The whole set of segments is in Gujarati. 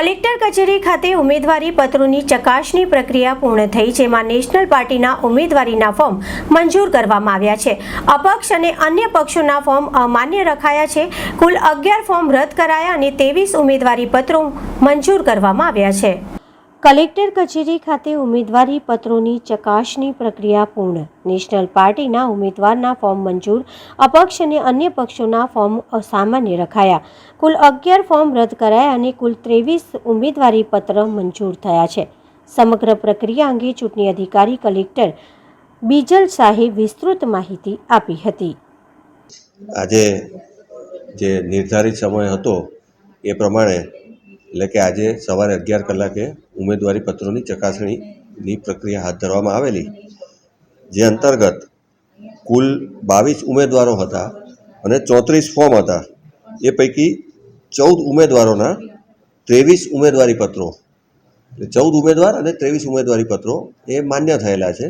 કલેક્ટર કચેરી ખાતે ઉમેદવારી પત્રોની ચકાસણી પ્રક્રિયા પૂર્ણ થઈ, જેમાં નેશનલ પાર્ટીના ઉમેદવારીના ફોર્મ મંજૂર કરવામાં આવ્યા છે. અપક્ષ અને અન્ય પક્ષોના ફોર્મ અમાન્ય રખાયા છે. કુલ અગિયાર ફોર્મ રદ કરાયા અને ત્રેવીસ ઉમેદવારી પત્રો મંજૂર કરવામાં આવ્યા છે. કલેક્ટર કચેરી ખાતે ઉમેદવારી પત્રોની ચકાસણી પ્રક્રિયા પૂર્ણ. નેશનલ પાર્ટીના ઉમેદવારના ફોર્મ મંજૂર, અપક્ષ અને અન્ય પક્ષોના ફોર્મ અસામાન્ય રખાયા. કુલ અગિયાર ફોર્મ રદ કરાયા અને કુલ ત્રેવીસ ઉમેદવારી પત્ર મંજૂર થયા છે. સમગ્ર પ્રક્રિયા અંગે ચૂંટણી અધિકારી કલેક્ટર બીજલ શાહે વિસ્તૃત માહિતી આપી હતી. આજે જે નિર્ધારિત સમય હતો, એ પ્રમાણે એટલે કે આજે સવારે અગિયાર કલાકે ઉમેદવારી પત્રોની ચકાસણીની પ્રક્રિયા હાથ ધરવામાં આવેલી, જે અંતર્ગત કુલ બાવીસ ઉમેદવારો હતા અને ચોત્રીસ ફોર્મ હતા. એ પૈકી ચૌદ ઉમેદવારોના ત્રેવીસ ઉમેદવારી પત્રો ચૌદ ઉમેદવાર અને ત્રેવીસ ઉમેદવારી પત્રો એ માન્ય થયેલા છે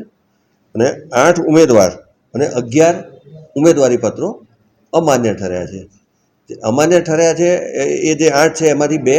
અને આઠ ઉમેદવાર અને અગિયાર ઉમેદવારી પત્રો અમાન્ય ઠર્યા છે. અમાન્ય ઠર્યા છે એ જે આઠ છે એમાંથી બે